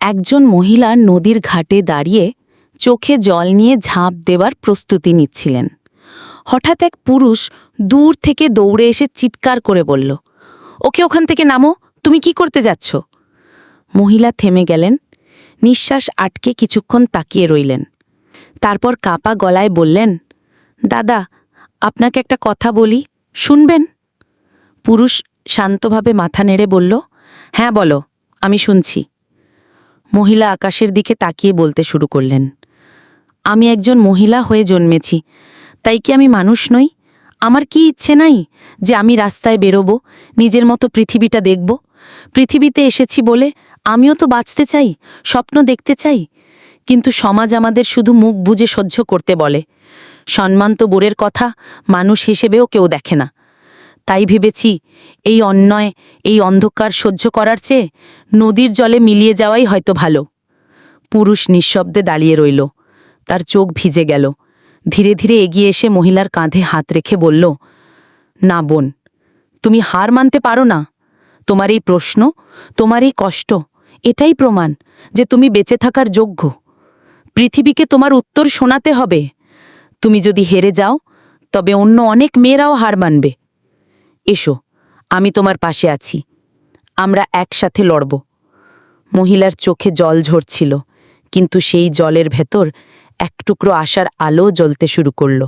একজন মহিলা নদীর ঘাটে দাঁড়িয়ে চোখে জল নিয়ে ঝাঁপ দেবার প্রস্তুতি নিচ্ছিলেন। হঠাৎ এক পুরুষ দূর থেকে দৌড়ে এসে চিৎকার করে বলল, ওকে ওখান থেকে নামো, তুমি কি করতে যাচ্ছ? মহিলা থেমে গেলেন, নিঃশ্বাস আটকে কিছুক্ষণ তাকিয়ে রইলেন। তারপর কাপা গলায় বললেন, দাদা, আপনাকে একটা কথা বলি, শুনবেন? পুরুষ শান্তভাবে মাথা নেড়ে বলল হ্যাঁ বলো, আমি শুনছি। মহিলা আকাশের দিকে তাকিয়ে বলতে শুরু করলেন, আমি একজন মহিলা হয়ে জন্মেছি, তাই কি আমি মানুষ নই? আমার কি ইচ্ছে নাই যে আমি রাস্তায় বেরোবো, নিজের মতো পৃথিবীটা দেখব? পৃথিবীতে এসেছি বলে আমিও তো বাঁচতে চাই, স্বপ্ন দেখতে চাই। কিন্তু সমাজ আমাদের শুধু মুখ বুজে সহ্য করতে বলে। সম্মান তো বোরের কথা, মানুষ হিসেবেও কেউ দেখে না। তাই ভেবেছি, এই অন্যায়, এই অন্ধকার সহ্য করার চেয়ে নদীর জলে মিলিয়ে যাওয়াই হয়তো ভালো। পুরুষ নিঃশব্দে দাঁড়িয়ে রইল। তার চোখ ভিজে গেল। ধীরে ধীরে এগিয়ে এসে মহিলার কাঁধে হাত রেখে বলল, না বোন, তুমি হার মানতে পারো না। তোমার এই প্রশ্ন, তোমার এই কষ্ট, এটাই প্রমাণ যে তুমি বেঁচে থাকার যোগ্য। পৃথিবীকে তোমার উত্তর শোনাতে হবে। তুমি যদি হেরে যাও, তবে অন্য অনেক মেয়েরাও হার মানবে। এসো, আমি তোমার পাশে আছি। আমরা একসাথে লড়ব। মহিলার চোখে জল ঝরছিল, কিন্তু সেই জলের ভেতর এক টুকরো আশার আলো জ্বলতে শুরু করল।